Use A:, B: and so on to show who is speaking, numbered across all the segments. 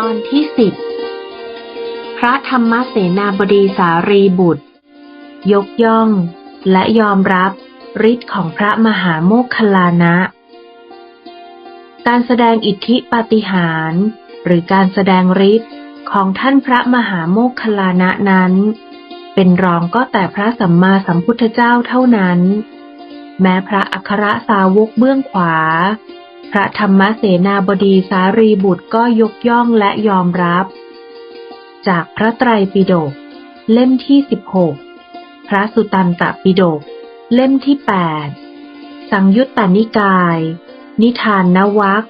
A: ตอนที่สิบพระธรรมเสนาบดีสารีบุตร ยกย่อง และยอมรับฤทธิ์ของพระมหาโมคคลานะ การแสดงอิทธิปาฏิหาริย์หรือการแสดงฤทธิ์ของท่านพระมหาโมคคลานะนั้น เป็นรองก็แต่พระสัมมาสัมพุทธเจ้าเท่านั้น แม้พระอัครสาวกเบื้องขวา ระธรรมเสนาบดีสารีบุตรก็ยกย่องและยอมรับ จากพระไตรปิฎกเล่มที่ 16 พระสุตันตปิฎกเล่มที่ 8 สังยุตตนิกาย นิทานนวัก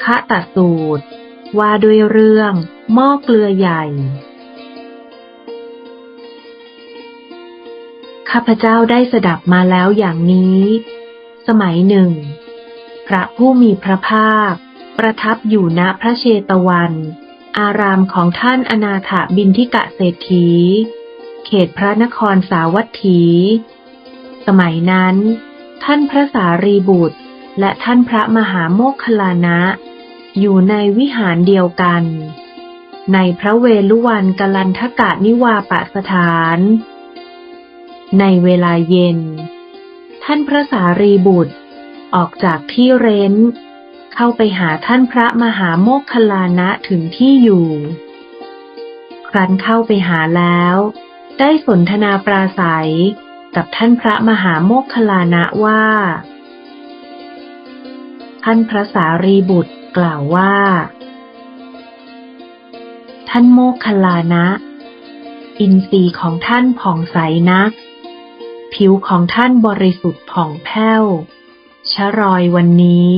A: คะตสูตร ว่าด้วยเรื่องหม้อเกลือใหญ่ ข้าพเจ้าได้สดับมาแล้วอย่างนี้ สมัยหนึ่ง พระผู้มีพระภาค ประทับอยู่ณพระเชตวัน อารามของท่านอนาถบินทิกะเศรษฐี เขตพระนครสาวัตถี สมัยนั้น ท่านพระสารีบุตร และท่านพระมหาโมคคลานะ อยู่ในวิหารเดียวกัน ในพระเวลุวันกลันทกะนิวาปสถาน ในเวลาเย็น ท่านพระสารีบุตร ออกจากที่เร้น เข้าไปหาท่านพระมหาโมคคลานะถึงที่อยู่ ครั้นเข้าไปหาแล้ว ได้สนทนาปราศัยกับท่านพระมหาโมคคลานะว่า ท่านพระสารีบุตรกล่าวว่า ท่านโมคคลลานะ อินทรีย์ของท่านผ่องใสนัก ผิวของท่านบริสุทธิ์ผ่องแผ้ว ชรอยวันนี้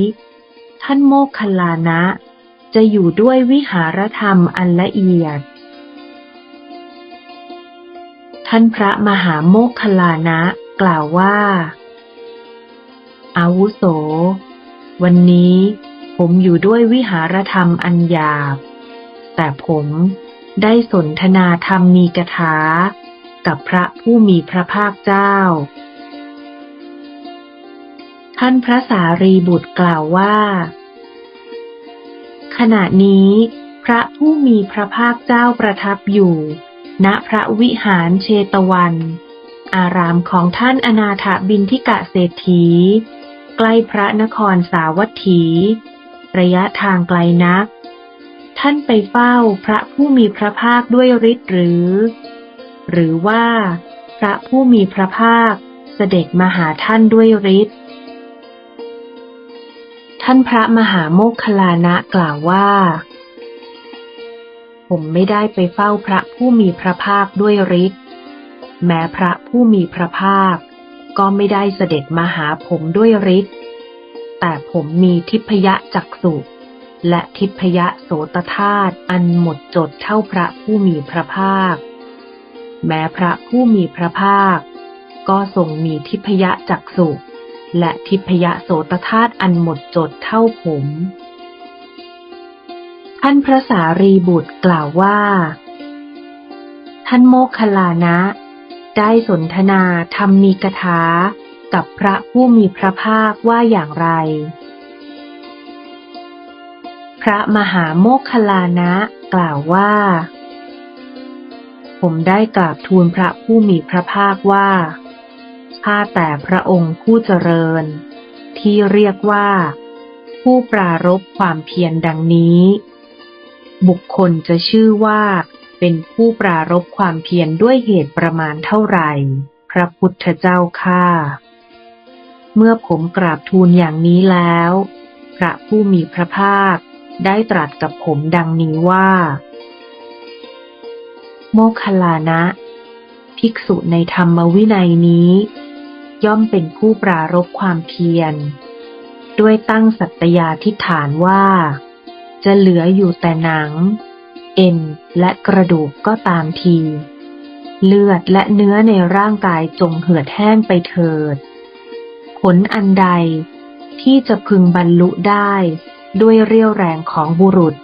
A: ท่านโมคคลานะ จะอยู่ด้วยวิหารธรรมอันละเอียด ท่านพระมหาโมคคัลลานะกล่าวว่า อาวุโส วันนี้ผมอยู่ด้วยวิหารธรรมอันหยาบ แต่ผมได้สนทนาธรรมมีกถากับพระผู้มีพระภาคเจ้า ท่านพระสารีบุตรกล่าวว่า ขณะนี้พระผู้มีพระภาคเจ้าประทับอยู่ ณพระวิหารเชตวัน อารามของท่านอนาถบินทิกะเศรษฐี ใกล้พระนครสาวัตถี ระยะทางไกลนัก ท่านไปเฝ้าพระผู้มีพระภาคด้วยฤทธิ์หรือ หรือว่า พระผู้มีพระภาคเสด็จมาหาท่านด้วยฤทธิ์ ท่านพระมหาโมคคลานะกล่าวว่า ผมไม่ได้ไปเฝ้าพระผู้มีพระภาคด้วยฤทธิ์แม้พระผู้มีพระภาค ก็ไม่ได้เสด็จมาหาผมด้วยฤทธิ์แต่ผมมีทิพยจักษุและทิพยโสตธาตุอันหมดจดเท่าพระผู้มีพระภาค แม้พระผู้มีพระภาค ก็ทรงมีทิพยจักษุ และทิพยโสตธาตุอันหมดจดเท่าผมท่านพระสารีบุตรกล่าวว่า ท่านโมคคลานะ ได้สนทนาธรรมมีกถากับพระผู้มีพระภาคว่าอย่างไร พระมหาโมคคลานะกล่าวว่า ผมได้กราบทูลพระผู้มีพระภาคว่า ข้าแต่พระองค์ผู้เจริญ ที่เรียกว่า ผู้ปรารบความเพียรดังนี้ บุคคลจะชื่อว่า เป็นผู้ปรารบความเพียรด้วยเหตุประมาณเท่าไหร่ พระพุทธเจ้าข้าเมื่อผมกราบทูลอย่างนี้แล้ว พระผู้มีพระภาคได้ตรัสกับผมดังนี้ว่า โมคคลานะ ภิกษุในธรรมวินัยนี้ ย่อมเป็นผู้ปรารบความเพียร ด้วยตั้งสัตยาธิฐานว่า จะเหลืออยู่แต่หนัง เอ็นและกระดูกก็ตามที เลือดและเนื้อในร่างกายจงเหือดแห้งไปเถิด ผลอันใดที่จะพึงบรรลุได้ด้วยเรี่ยวแรงของบุรุษ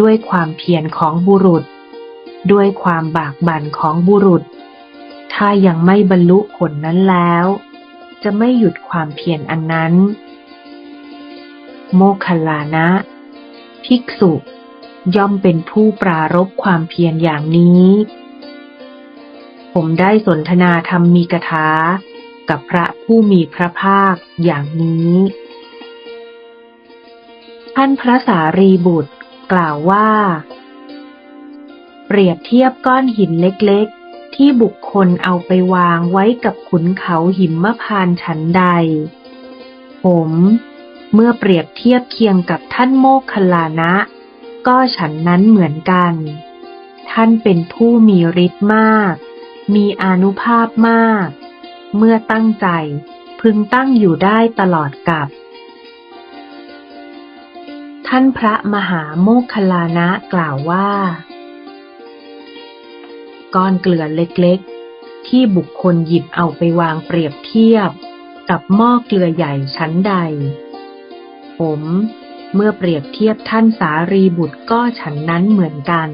A: ด้วยความเพียรของบุรุษ ด้วยความบากบั่นของบุรุษ ถ้ายังไม่บรรลุผลนั้นแล้ว จะไม่หยุดความเพียรอันนั้น โมคคลลานะ ภิกษุย่อมเป็นผู้ปรารบความเพียรอย่างนี้ ผมได้สนทนาธรรมมีกถากับพระผู้มีพระภาคอย่างนี้ ท่านพระสารีบุตรกล่าวว่า เปรียบเทียบก้อนหินเล็กๆ ที่บุคคลเอาไปวางไว้กับขุนเขาหิมพานต์ฉันใด ผม เมื่อเปรียบเทียบเคียงกับท่านโมคคลานะ ก็ฉันนั้นเหมือนกัน ท่านเป็นผู้มีฤทธิ์มาก มีอนุภาพมาก เมื่อตั้งใจพึงตั้งอยู่ได้ตลอดกับท่านพระมหาโมคคลานะกล่าวว่า ก้อนเกลือเล็กๆ ที่บุคคลหยิบเอาไปวางเปรียบเทียบ กับหม้อเกลือใหญ่ชั้นใด ผมเมื่อเปรียบเทียบท่านสารีบุตรก็ฉันนั้นเหมือนกัน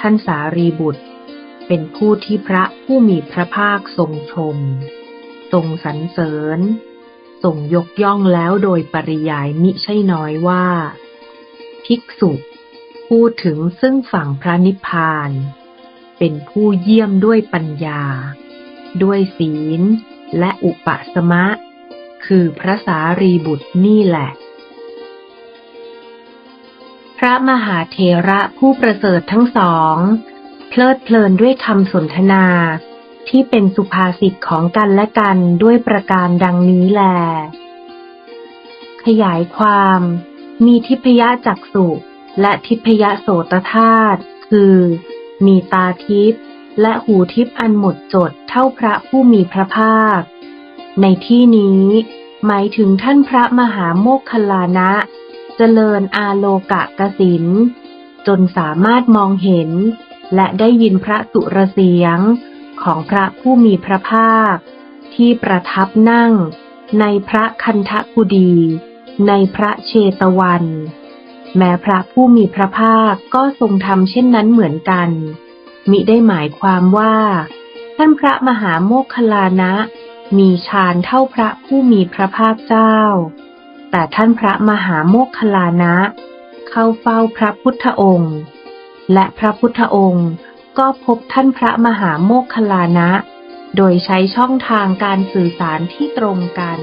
A: ท่านสารีบุตรเป็นผู้ที่พระผู้มีพระภาคทรงชม ทรงสรรเสริญ ทรงยกย่องแล้วโดยปริยายมิใช่น้อยว่า ภิกษุ พูดถึงซึ่งฝั่งพระนิพพาน เป็นผู้เยี่ยมด้วยปัญญา ด้วยศีล และอุปสมะ คือพระสารีบุตรนี่แหละ พระมหาเถระผู้ประเสริฐทั้งสอง เพลิดเพลินด้วยคำสนทนาที่เป็นสุภาษิตของกันและกันด้วยประการดังนี้แล ขยายความ มีทิพยจักษุและทิพยโสตธาตุคือ มีตาทิพย์และหูทิพย์อันหมดจดเท่าพระผู้มีพระภาค ในที่นี้ หมายถึงท่านพระมหาโมคคลลานะ เจริญอาโลกะกสิน จนสามารถมองเห็น และได้ยินพระสุรเสียงของพระผู้มีพระภาค ที่ประทับนั่ง ในพระคันธกุดี ในพระเชตวัน แม้พระผู้มีพระภาคก็ทรงทำเช่นนั้นเหมือนกัน มิได้หมายความว่า ท่านพระมหาโมคคลานะ มีฌานเท่าพระผู้มีพระภาคเจ้า แต่ท่านพระมหาโมคคลานะ เข้าเฝ้าพระพุทธองค์ และพระพุทธองค์ก็พบท่านพระมหาโมคคลานะ โดยใช้ช่องทางการสื่อสารที่ตรงกัน